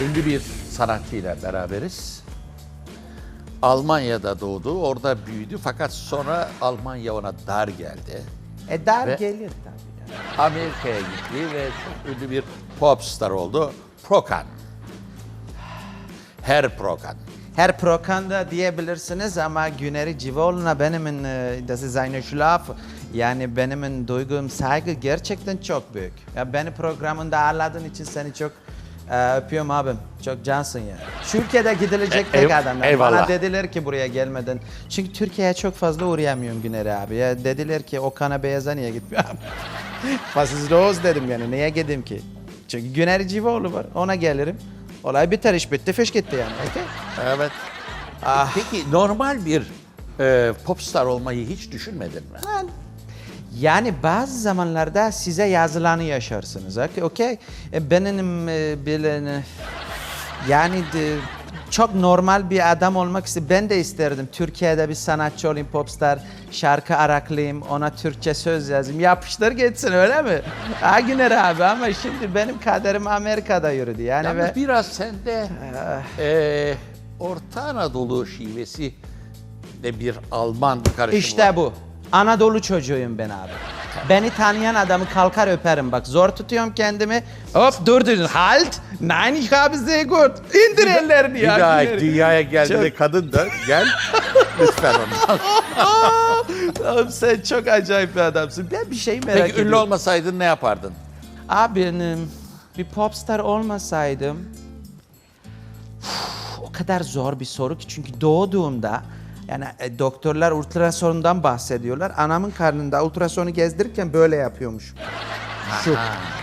ünlü bir sanatçıyla beraberiz. Almanya'da doğdu, orada büyüdü fakat sonra Almanya ona dar geldi. E dar Ve- gelir tabii. ya. Amerika'ya gitti ve çok ünlü bir popstar oldu. Prokan. Her Prokan. Her prokanda diyebilirsiniz ama Güneri Civoğlu'na benim e, das ist eine Schlaf. Yani benim duygum saygı gerçekten çok büyük. Ya beni programında ağırladığın için seni çok e, öpüyorum abim. Çok cansın ya. Ülkede gidilecek E- tek ev- adam. ya. eyvallah. Bana dediler ki buraya gelmeden. Çünkü Türkiye'ye çok fazla uğrayamıyorum Güneri abi. Ya dediler ki o kana beyaza niye gitmiyor abi? İst los dedim yani. Niye gideyim ki? Çünkü Güneri Civoğlu var. Ona gelirim. Olay biter iş bitti fiş gitti yani. Okey? Evet. Ah. Peki normal bir e, popstar olmayı hiç düşünmedin mi? Yani bazı zamanlarda size yazılanı yaşarsınız. okey-. E, Benim e, bilen yani de, çok normal bir adam olmak istedim. Ben de isterdim. Türkiye'de bir sanatçı olayım, popstar, şarkı araklayayım, ona Türkçe söz yazayım. Yapıştır geçsin öyle mi? Ha Güner abi ama şimdi benim kaderim Amerika'da yürüdü. Yani Yalnız ve biraz sende e, Orta Anadolu şivesi de bir Alman karışımı İşte var. bu. Anadolu çocuğuyum ben abi. Beni tanıyan adamı kalkar öperim bak. Zor tutuyorum kendimi. Hop dur dur. Halt. Nein ich habe sehr gut. İndir ellerini Bir ya. daha Güner. dünyaya geldiğinde kadın da gel lütfen ondan. Oğlum sen çok acayip bir adamsın. Ben bir şey merak Peki ünlü ediyorum. olmasaydın ne yapardın? Abi benim bir popstar olmasaydım Uf, o kadar zor bir soru ki çünkü doğduğumda yani e, doktorlar ultrasondan bahsediyorlar. Anamın karnında ultrasonu gezdirirken böyle yapıyormuş. Şu.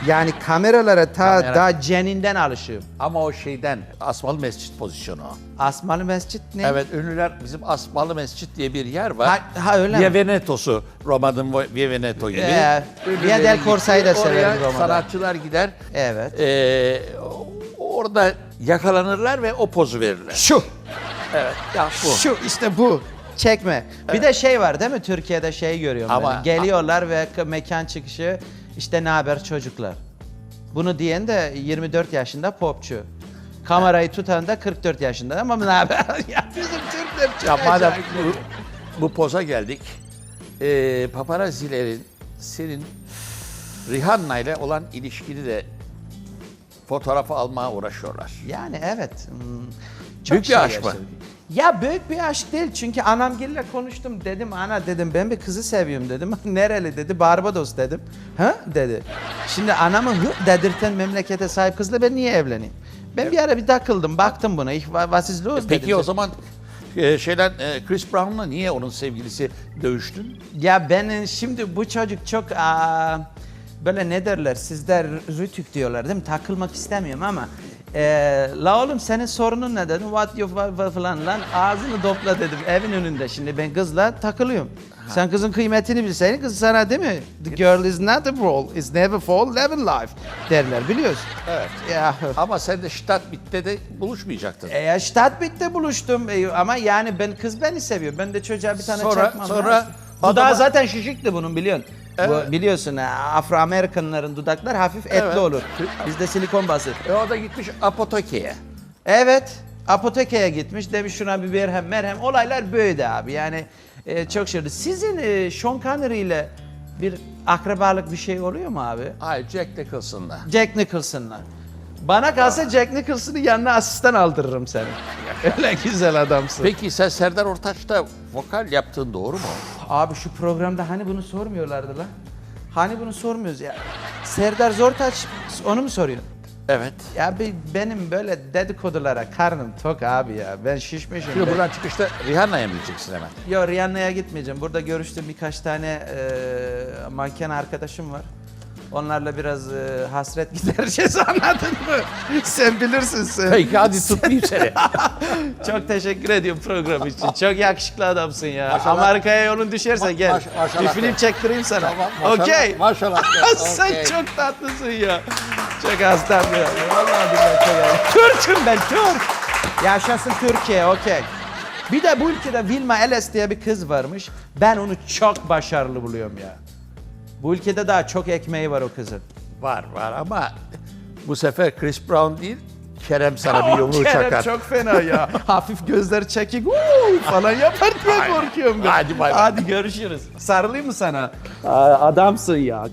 Yani kameralara ta Kamera. daha ceninden alışığım. Ama o şeyden Asmalı Mescit pozisyonu. Asmalı Mescit ne? Evet ünlüler bizim Asmalı Mescit diye bir yer var. Ha- ha, öyle mi? Via Veneto'su Roma'nın Via Veneto gibi. Ee, Via del Corsa'yı da severim Roma'da. sanatçılar gider. Evet. Ee, orada yakalanırlar ve o pozu verirler. Şu. Evet. Ya bu. Şu işte bu. Çekme. Bir de şey var değil mi? Türkiye'de şey görüyorum Ama- ben. Geliyorlar ve mekan çıkışı işte ne haber çocuklar. Bunu diyen de 24 yaşında popçu. Kamerayı tutan da 44 yaşında ama ne haber? ya bizim Türkler çok Ya madem bu, bu poza geldik. Ee, paparazzilerin senin Rihanna ile olan ilişkini de fotoğrafı almaya uğraşıyorlar. Yani evet. hmm, Büyük bir şey aşk mı? yaşadık. Ya büyük bir aşk değil çünkü anamgille konuştum dedim ana dedim ben bir kızı seviyorum dedim. Nereli dedi Barbados dedim. Ha dedi. Şimdi anamı hı dedirten memlekete sahip kızla ben niye evleneyim? Ben bir ara bir takıldım baktım buna. Ich, was ist los Peki dedim. o zaman e, şeyden e, Chris Brown'la niye onun sevgilisi dövüştün? Ya ben şimdi bu çocuk çok aa, böyle ne derler sizler rütük diyorlar değil mi? Takılmak istemiyorum ama e, la oğlum senin sorunun ne dedim? What you fa- fa- falan lan ağzını topla dedim evin önünde şimdi ben kızla takılıyorum. Sen kızın kıymetini bilseydin kız sana değil mi? The girl is not a ball, is never fall, never life derler biliyorsun. Evet. Ya Ama sen de Stadtbitte de buluşmayacaktın. e, ya Stadtbitte buluştum e, ama yani ben kız beni seviyor. Ben de çocuğa bir tane Sonra- çakmam sonra lazım. Dudağı adama- zaten şişikti bunun biliyorsun. Evet. Bu, biliyorsun ha, Afro-Amerikanların dudaklar hafif etli Evet. olur. Bizde silikon bası. E o da gitmiş apotekeye. Evet. Apotekeye gitmiş demiş şuna bir merhem merhem. Olaylar böyle abi yani e, çok şaşırdı. Sizin e, Sean Connery ile bir akrabalık bir şey oluyor mu abi? Hayır Jack Nicholson'la. Jack Nicholson'la. Bana kalsa Jack Nicholson'ı yanına asistan aldırırım seni. Öyle güzel adamsın. Peki sen Serdar Ortaç'ta vokal yaptığın doğru mu? Abi şu programda hani bunu sormuyorlardı lan? Hani bunu sormuyoruz ya. Serdar Zortaç onu mu soruyor? Evet. Ya bir, benim böyle dedikodulara karnım tok abi ya. Ben şişmişim. Şimdi buradan çıkışta Rihanna'ya mı gideceksin hemen? Yo Rihanna'ya gitmeyeceğim. Burada görüştüğüm birkaç tane e, manken arkadaşım var. Onlarla biraz e, hasret gidereceğiz anladın mı? Sen bilirsin sen. Peki hadi tutmayayım seni. Çok teşekkür ediyorum program için. Çok yakışıklı adamsın ya. Maşallah. Amerika'ya yolun düşerse Ma- gel. maş- maşallah. Bir film çektireyim sana. Tamam, maşallah, Okey. maşallah. Sen Okey. çok tatlısın ya. Çok hastam ya. Vallahi billahi çok. Türk'üm ben Türk. Yaşasın Türkiye okey. Bir de bu ülkede Vilma Eles diye bir kız varmış. Ben onu çok başarılı buluyorum ya. Bu ülkede daha çok ekmeği var o kızın. Var var ama bu sefer Chris Brown değil Kerem sana bir yumruğu Kerem çakar. çok fena ya. Hafif gözler çekik "Uuu" falan yapar diye korkuyorum ben. Hadi bay bay. Hadi görüşürüz. Sarılayım mı sana? Aa, Adamsın ya.